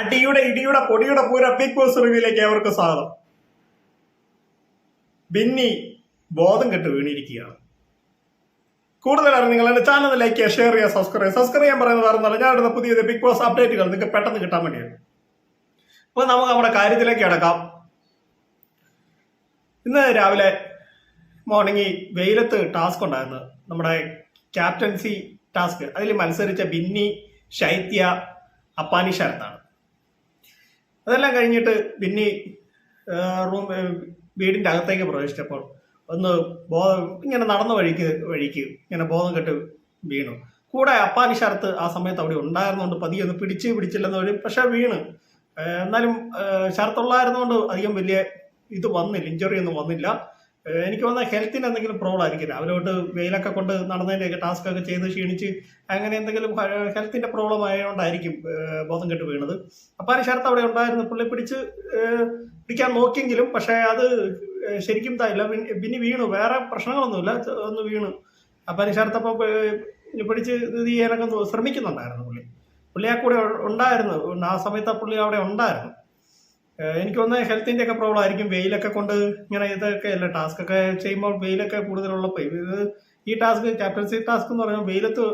അടിയുടെ ഇടിയുടെ പൊടിയുടെ പൂര ബിഗ് ബോസ് റിവ്യൂലേക്ക് അവർക്ക് സ്വാഗതം. ബിന്നി ബോധം കെട്ട് വീണിരിക്കുകയാണ്. കൂടുതൽ നിങ്ങൾ എന്റെ ചാനൽ ലൈക്ക് ചെയ്യുക ഷെയർ ചെയ്യുക സബ്സ്ക്രൈബ് ചെയ്യുക. സബ്സ്ക്രൈബ് ചെയ്യാൻ പറയുന്നത് ഒന്നുമല്ല. ഞാൻ പുതിയ ബിഗ് ബോസ് അപ്ഡേറ്റുകൾ നിങ്ങൾക്ക് പെട്ടെന്ന് കിട്ടാൻ വേണ്ടിയാണ്. അപ്പൊ നമുക്ക് നമ്മുടെ കാര്യത്തിലേക്ക് കിടക്കാം. ഇന്ന് രാവിലെ മോർണിംഗ് വെയിലത്ത് ടാസ്ക് ഉണ്ടായിരുന്നു. നമ്മുടെ ക്യാപ്റ്റൻസി ടാസ്ക് അതിൽ മത്സരിച്ച ബിന്നി ശൈത്യ അപ്പാനി ശരത്താണ്. അതെല്ലാം കഴിഞ്ഞിട്ട് ബിന്നി റൂം വീടിന്റെ അകത്തേക്ക് പ്രവേശിച്ചപ്പോൾ ഒന്ന് ബോധം ഇങ്ങനെ നടന്ന വഴിക്ക് വഴിക്ക് ഇങ്ങനെ ബോധം കെട്ട് വീണു. കൂടെ അപ്പാനി ശരത്ത് ആ സമയത്ത് അവിടെ ഉണ്ടായിരുന്നുകൊണ്ട് പതിയെ ഒന്ന് പിടിച്ച് പിടിച്ചില്ലെന്ന് പറയും. പക്ഷെ വീണ്. എന്നാലും ഷർത്തുള്ളായിരുന്നുകൊണ്ട് അധികം വലിയ ഇത് വന്നില്ല ഇഞ്ചുറി ഒന്നും വന്നില്ല. എനിക്ക് വന്ന ഹെൽത്തിന് എന്തെങ്കിലും പ്രോബ്ലം ആയിരിക്കും രാവിലെ തൊട്ട് വെയിലൊക്കെ കൊണ്ട് നടന്നതിന്റെയൊക്കെ ടാസ്ക് ഒക്കെ ചെയ്ത് ക്ഷീണിച്ച് അങ്ങനെ എന്തെങ്കിലും ഹെൽത്തിന്റെ പ്രോബ്ലം ആയതുകൊണ്ടായിരിക്കും ബോധം കെട്ട് വീണത്. അപ്പാനി ശരത്ത് അവിടെ ഉണ്ടായിരുന്നു. പുള്ളി പിടിച്ച് പിടിക്കാൻ നോക്കിയെങ്കിലും പക്ഷേ അത് ശരിക്കും ഇതായില്ല. പിൻ- പിന്നെ വീണു. വേറെ പ്രശ്നങ്ങളൊന്നുമില്ല. ഒന്ന് വീണു. അപ്പാരി ശരത്ത് അപ്പോൾ പിടിച്ച് ഇത് ചെയ്യാനൊക്കെ ശ്രമിക്കുന്നുണ്ടായിരുന്നു പുള്ളി. പുള്ളി ആ കൂടെ ഉണ്ടായിരുന്നു. ആ സമയത്ത് ആ പുള്ളി അവിടെ ഉണ്ടായിരുന്നു. എനിക്ക് തോന്നുന്നത് ഹെൽത്തിന്റെ ഒക്കെ പ്രോബ്ലം ആയിരിക്കും. വെയിലൊക്കെ കൊണ്ട് ഇങ്ങനെ ഇതൊക്കെ അല്ല ടാസ്ക് ഒക്കെ ചെയ്യുമ്പോൾ വെയിലൊക്കെ കൂടുതലുള്ളപ്പോൾ ഇത് ഈ ടാസ്ക് ക്യാപ്റ്റൻസി ടാസ്ക് എന്ന് പറയുമ്പോൾ വെയിലത്ത്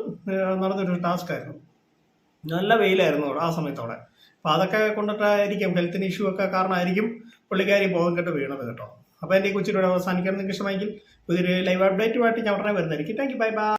നടന്നൊരു ടാസ്ക് ആയിരുന്നു. നല്ല വെയിലായിരുന്നു ആ സമയത്തോടെ. അപ്പൊ അതൊക്കെ കൊണ്ടിട്ടായിരിക്കും ഹെൽത്തിന് ഇഷ്യൂ ഒക്കെ കാരണമായിരിക്കും പുള്ളിക്കാരി ബോധം കെട്ട് വീണത് കേട്ടോ. അപ്പൊ എന്റെ ഈ അവസാനിക്കാൻ നിങ്ങൾക്ക് ഇഷ്ടമെങ്കിൽ പുതിയൊരു ലൈവ് അപ്ഡേറ്റുമായിട്ട് ഞാൻ ഉടനെ വരുന്നതായിരിക്കും. Thank you bye bye